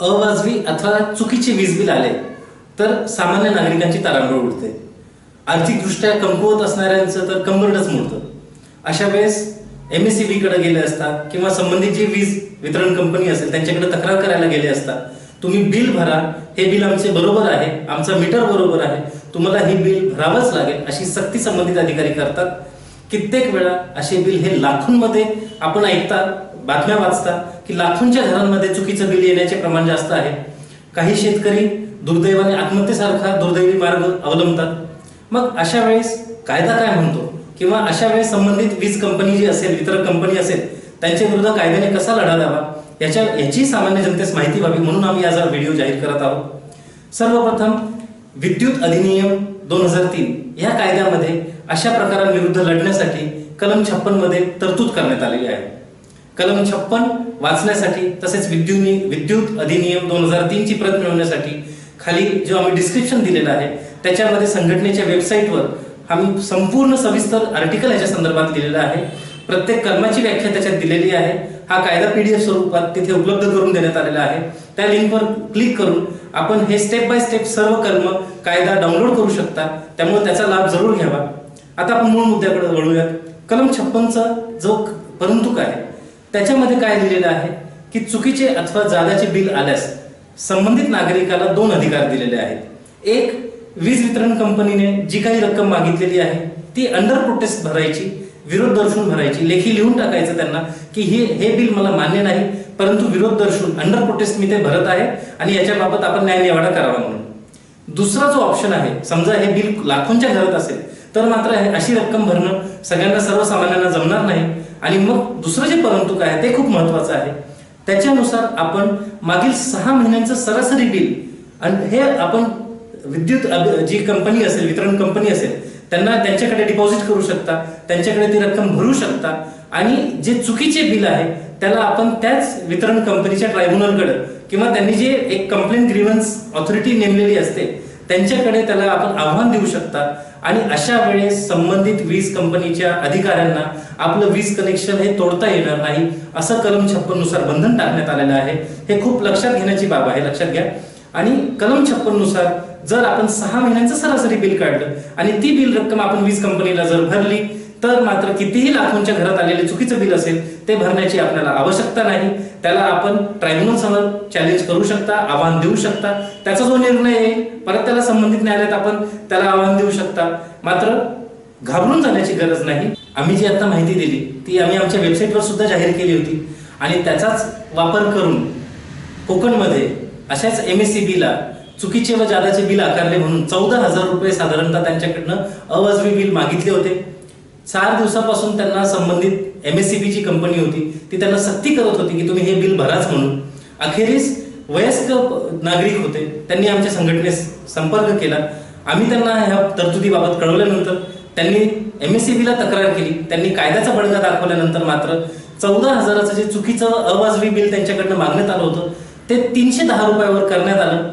अवाजवी अथवा चुकीचे वीज बिल आले तर सामान्य नागरिकांची तारांबळ उडते. आर्थिकदृष्ट्या कमकुवत असणाऱ्यांचं तर कंबरडच मोडतं अशा वेळेस एम एस सी बीकडे गेले असता किंवा संबंधित जी वीज वितरण कंपनी असेल त्यांच्याकडे तक्रार करायला गेले असता तुम्ही बिल भरा हे बिल आमचे बरोबर आहे आमचा मीटर बरोबर आहे तुम्हाला हे बिल भरावंच लागेल अशी सक्ती संबंधित अधिकारी करतात. कित्येक वेळा असे बिल हे लाखोंमध्ये आपण ऐकता बातम्या वाचता की लाखोंच्या घरांमध्ये चुकीचं बिल येण्याचे प्रमाण जास्त आहे. काही शेतकरी दुर्दैवाने आत्महत्येसारखा दुर्दैवी मार्ग अवलंबतात. मग अशा वेळेस कायदा काय म्हणतो? किंवा अशा वेळेस संबंधित वीज कंपनी जी असेल वितरक कंपनी असेल त्यांच्या विरुद्ध कायद्याने कसा लढा द्यावा? याच्या याची सामान्य जनतेस माहिती व्हावी म्हणून आम्ही आज व्हिडिओ जाहीर करत आहोत. सर्वप्रथम विद्युत अधिनियम दोन हजार तीन या कायद्यामध्ये अशा प्रकारांविरुद्ध लढण्यासाठी कलम छप्पनमध्ये तरतूद करण्यात आलेली आहे. कलम छप्पन वाचण्यासाठी तसेच विद्युत विद्युत अधिनियम दोन हजार तीनची प्रत मिळवण्यासाठी खाली जो आम्ही डिस्क्रिप्शन दिलेलं आहे त्याच्यामध्ये संघटनेच्या वेबसाईटवर आम्ही संपूर्ण सविस्तर आर्टिकल याच्या संदर्भात दिलेला आहे. प्रत्येक कलमाची व्याख्या त्याच्यात दिलेली आहे. हा कायदा पीडीएफ स्वरूपात तिथे उपलब्ध करून देण्यात आलेला आहे. त्या लिंकवर क्लिक करून आपण हे स्टेप बाय स्टेप सर्व कलम कायदा डाउनलोड करू शकता. त्यामुळे त्याचा लाभ जरूर घ्यावा. आता आपण मूळ मुद्द्याकडे वळूयात. कलम छप्पनचा जो परंतु काय त्याच्यामध्ये काय लिहिलेलं आहे? की चुकीचे अथवा जादाचे बिल आल्यास संबंधित नागरिकाला दोन अधिकार दिलेले आहेत. एक वीज वितरण कंपनीने जी काही रक्कम मागितलेली आहे ती अंडर प्रोटेस्ट भरायची विरोध दर्शवून भरायची लेखी लिहून टाकायचं त्यांना की हे हे बिल मला मान्य नाही परंतु विरोध दर्शवून अंडर प्रोटेस्ट मी ते भरत आहे आणि याच्याबाबत आपण न्यायनिवाडा करावा म्हणून. दुसरा जो ऑप्शन आहे समजा हे बिल लाखोंच्या घरात असेल तर मात्र हे अशी रक्कम भरणं सगळ्यांना सर्वसामान्यांना जमणार नाही. आणि मग दुसरं जे परंतु काय आहे ते खूप महत्वाचं आहे. त्याच्यानुसार आपण मागील सहा महिन्यांचं सरासरी बिल आणि हे आपण विद्युत जी कंपनी असेल वितरण कंपनी असेल त्यांना त्यांच्याकडे डिपॉझिट करू शकता त्यांच्याकडे ती रक्कम भरू शकता आणि जे चुकीचे बिल आहे त्याला आपण त्याच वितरण कंपनीच्या ट्रायब्युनलकडे किंवा त्यांनी जे एक कंप्लेंट ग्रीव्हन्स ऑथॉरिटी नेमलेली असते त्यांच्याकडे त्याला आपण आव्हान देऊ शकता. आणि अशा वेळेस संबंधित वीज कंपनीच्या अधिकाऱ्यांना आपलं वीज कनेक्शन हे तोडता येणार नाही. असं कलम छप्पननुसार बंधन टाकण्यात आलेलं आहे. हे खूप लक्षात घेण्याची बाब आहे. लक्षात घ्या. आणि कलम छप्पननुसार जर आपण सहा महिन्यांचं सरासरी बिल काढलं आणि ती बिल रक्कम आपण वीज कंपनीला जर भरली तर मात्र कितीही लाखोंच्या घरात आलेले चुकीचं बिल असेल ते भरण्याची आपल्याला आवश्यकता नाही. त्याला आपण ट्रायब्युनल समोर चॅलेंज करू शकता आव्हान देऊ शकता. त्याचा जो निर्णय आहे परत त्याला संबंधित न्यायालयात आपण त्याला आव्हान देऊ शकता. मात्र घाबरून जाण्याची गरज नाही. आम्ही जी आता माहिती दिली ती आम्ही आमच्या वेबसाईटवर सुद्धा जाहीर केली होती. आणि त्याचाच वापर करून कोकणमध्ये अशाच एम एस सी बीला चुकीचे व जादाचे बिल आकारले म्हणून चौदा हजार रुपये साधारणतः त्यांच्याकडनं अवाजवी बिल मागितले होते. चार दिवसापासून त्यांना संबंधित एम एस सी बीची कंपनी होती ती त्यांना सक्ती करत होती की तुम्ही हे बिल भराच म्हणून. अखेरीस वयस्क नागरिक होते त्यांनी आमच्या संघटनेस संपर्क केला. आम्ही त्यांना ह्या तरतुदीबाबत कळवल्यानंतर त्यांनी एम एस सी बीला तक्रार केली. त्यांनी कायद्याचा बडगा दाखवल्यानंतर मात्र चौदा हजाराचं जे चुकीचं अवाजवी बिल त्यांच्याकडनं मागण्यात आलं होतं ते तीनशे दहा रुपयावर करण्यात आलं.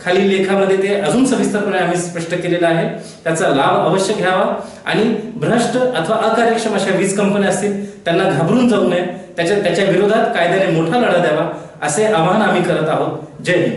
खाली लेखामध्ये ते अजून सविस्तरपणे आम्ही स्पष्ट केलेलं आहे. त्याचा लाभ अवश्य घ्यावा आणि भ्रष्ट अथवा अकार्यक्षम अशा वीज कंपन्या असतील त्यांना घाबरून जाऊ नये. त्याच्या त्याच्या विरोधात कायद्याने मोठा लढा द्यावा असे आवाहन आम्ही करत आहोत. जय हिंद.